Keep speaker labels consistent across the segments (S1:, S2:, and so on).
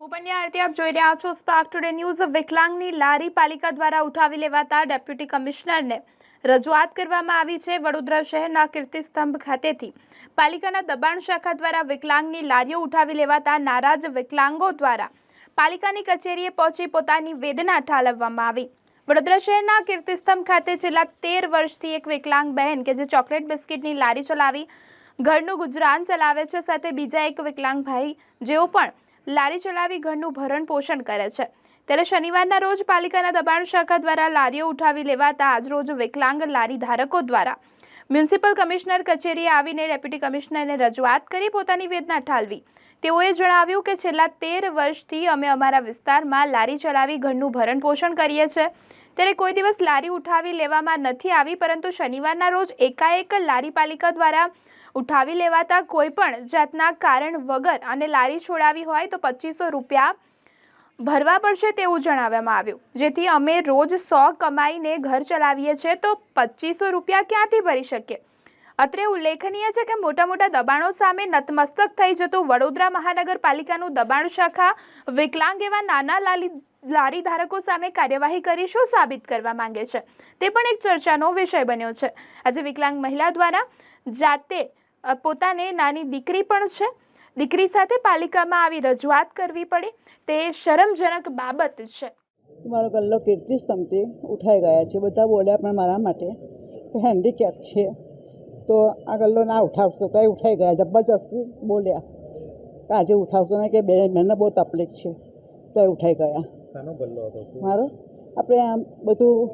S1: હું આપ જોઈ રહ્યા છો સ્પાર્ક ટુડે ન્યૂઝ વિકલાંગની લારી પાલિકા દ્વારા ઉઠાવી લેવાતા ડેપ્યુટી કમિશનરને રજૂઆત કરવામાં આવી છે વડોદરા શહેરના કીર્તિસ્તંભ ખાતેથી. પાલિકાના દબાણ શાખા દ્વારા વિકલાંગની લારીઓ ઉઠાવી લેવાતા નારાજ વિકલાંગો દ્વારા પાલિકાની કચેરીએ પહોંચી પોતાની વેદના ઠાલવવામાં આવી. વડોદરા શહેરના કીર્તિસ્તંભ ખાતે છેલ્લા તેર વર્ષથી એક વિકલાંગ બહેન કે જે ચોકલેટ બિસ્કિટની લારી ચલાવી ઘરનું ગુજરાન ચલાવે છે સાથે બીજા એક વિકલાંગ ભાઈ, જેઓ પણ લારી ચલાવી ઘરનું ભરણ પોષણ કરે છે. ત્યારે શનિવારના રોજ પાલિકાના દબાણ શાખા દ્વારા લારીઓ ઉઠાવી લેવાતા આજરોજ વિકલાંગ લારી ધારકો દ્વારા મ્યુનિસિપલ કમિશનર કચેરીએ આવીને ડેપ્યુટી કમિશનરને રજૂઆત કરી પોતાની વેદના ઠાલવી. તેઓએ જણાવ્યું કે છેલ્લા તેર વર્ષથી અમે અમારા વિસ્તારમાં લારી ચલાવી ઘરનું ભરણ પોષણ કરીએ છીએ ત્યારે કોઈ દિવસ લારી ઉઠાવી લેવામાં નથી આવી, પરંતુ શનિવારના રોજ એકાએક લારી પાલિકા દ્વારા ઉઠાવી લેવાતા કોઈ પણ જાતના કારણ વગર અને લારી છોડાવી હોય તો પચીસો રૂપિયા ભરવા પડશે તેવું જણાવવામાં આવ્યું. જેથી અમે રોજ સો કમાઈને ઘર ચલાવીએ છીએ તો પચીસો રૂપિયા ક્યાંથી ભરી શકીએ? અત્રે ઉલ્લેખનીય છે કે મોટા મોટા દબાણો સામે નતમસ્તક થઈ જતું વડોદરા મહાનગરપાલિકાનું દબાણ શાખા વિકલાંગ એવા નાના લાલી લારી ધારકો સામે કાર્યવાહી કરી શું સાબિત કરવા માંગે છે? તે પણ એક ચર્ચાનો વિષય બન્યો છે. આજે વિકલાંગ મહિલા દ્વારા જાતે પોતાને નાની દીકરી પણ છે. દીકરી સાથે પાલિકામાં આવી રજૂઆત કરવી પડે. તે શરમજનક બાબત છે.
S2: મારો ગલ્લો કીર્તિ સ્તંભથી ઉઠાઈ ગયા છે. બધા બોલ્યા પણ મારા માટે કે હેન્ડીકેપ છે. તો આ ગલ્લો ના ઉઠાવશો. તો ઉઠાઈ ગયા. જબરજસ્તી બોલ્યા. કે આજે ઉઠાવશો ને કે બે મને બહુ તકલીફ છે. તો એ ઉઠાઈ ગયા. મારો? આપણે આમ બધું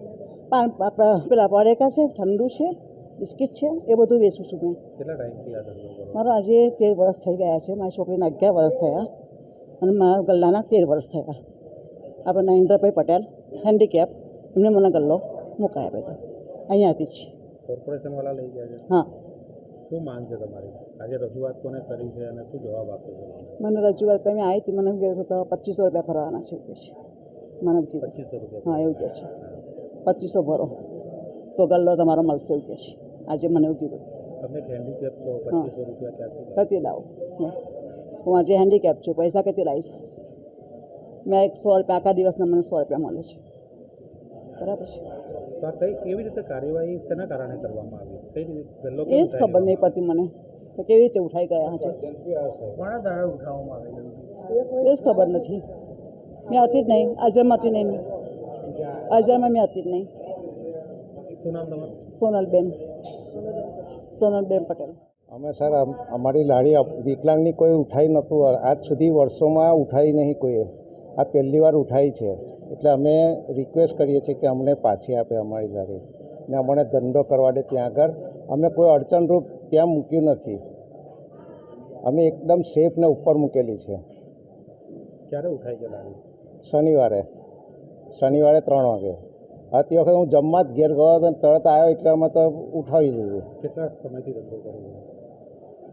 S2: પાન આપણા પેલા પડેકા છે ઠંડુ છે. બિસ્કિટ છે એ બધું વેચું છું મેં.
S3: કેટલા ટાઈમથી
S2: મારો આજે તેર વર્ષ થઈ ગયા છે મારી છોકરીના અગિયાર વર્ષ થયા અને મારા ગલ્લાના તેર વર્ષ થયા. આપણે નરેન્દ્રભાઈ પટેલ હેન્ડીકેપ એમને મને ગલ્લો મુકાય હતો અહીંયાથી જ.
S3: કોર્પોરેશનવાળા લઈ ગયા છે?
S2: હા.
S3: શું માંગ છે તમારી? આજે રજૂઆત કોને કરી છે અને શું જવાબ આપ્યો છે?
S2: મને રજૂઆત કરી આવી હતી મને એમ કીધું તો પચીસો રૂપિયા ભરવાના છે કહે છે. મને કીધું.
S3: પચીસો રૂપિયા
S2: હા એવું કહે છે. પચીસો ભરો. તો ગલ્લો તમારો મળશે એવું કહે છે. આજે મને એવું કીધું
S3: તમે હેન્ડીકેપ છો પચીસો રૂપિયા ક્યાંથી લાવો?
S2: કતી લાવું. હું આજે હેન્ડીકેપ છું પૈસા કતી લાવીશ? મેં એક સો રૂપિયા આખા દિવસના મને સો રૂપિયા મળે છે. બરાબર છે.
S3: તો કેવી રીતે કાર્યવાહી શેના કારણે કરવામાં આવી? કઈ રીતે ગલ્લો
S2: એ જ ખબર નહીં પડતી મને. તો કેવી રીતે ઉઠાઈ ગયા છે? એ જ ખબર નથી. મેં હતી જ નહીં. હાજરમાં હતી નહીં. હાજરમાં મેં હતી જ નહીં.
S3: શું નામ તમારું
S2: સોનલબેન સોનલબેન પટેલ.
S4: અમે સર અમારી લાડી વિકલાંગની કોઈ ઉઠાઈ નહોતું. આજ સુધી વર્ષોમાં ઉઠાઈ નહીં કોઈએ આ પહેલી વાર ઉઠાઈ છે. એટલે અમે રિક્વેસ્ટ કરીએ છીએ કે અમને પાછી આપે અમારી લાડી ને અમને ધંધો કરવા દે ત્યાં આગળ. અમે કોઈ અડચણરૂપ ત્યાં મૂક્યું નથી. અમે એકદમ સેફ ને ઉપર મૂકેલી છે.
S3: ક્યારે ઉઠાઈ ગયા
S4: શનિવારે. શનિવારે ત્રણ વાગે. આ તે વખતે હું જમવા જ ઘેર ગયો હતો ને તરત આવ્યો એટલે અમે તો ઉઠાવી લીધી.
S3: કેટલા સમયથી ધંધો કરો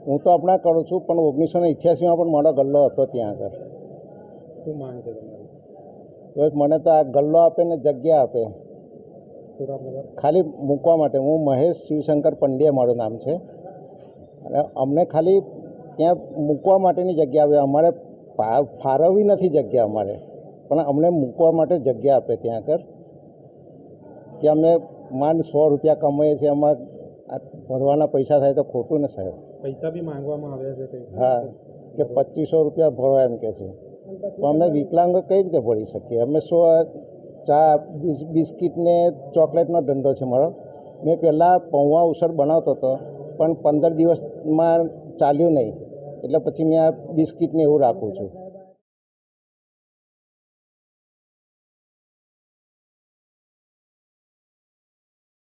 S4: હું તો હમણાં કરું છું પણ ઓગણીસો ને અઠ્યાસીમાં પણ મારો ગલ્લો હતો ત્યાં આગળ.
S3: શું માંગ છે તમારી?
S4: તો મને તો આ ગલ્લો આપે ને જગ્યા આપે. ખાલી મૂકવા માટે. હું મહેશ શિવશંકર પંડ્યા મારું નામ છે. અને અમને ખાલી ત્યાં મૂકવા માટેની જગ્યા આવે અમારે ફાળવવી નથી જગ્યા અમારે. પણ અમને મૂકવા માટે જગ્યા આપે ત્યાં આગળ. કે અમે માંડ સો રૂપિયા કમાઈએ છીએ એમાં આ ભરવાના પૈસા થાય તો ખોટું ને સાહેબ?
S3: પૈસા બી માંગવામાં આવ્યા છે
S4: હા કે પચીસો રૂપિયા ભરો એમ કે છે. તો અમે વિકલાંગો કઈ રીતે ભરી શકીએ? અમે સો ચા બિસ બિસ્કિટ ને ચોકલેટનો ધંધો છે મારો. મેં પહેલાં પૌવા ઉસળ બનાવતો હતો પણ પંદર દિવસમાં ચાલ્યું નહીં. એટલે પછી મેં આ બિસ્કિટને એવું રાખું છું.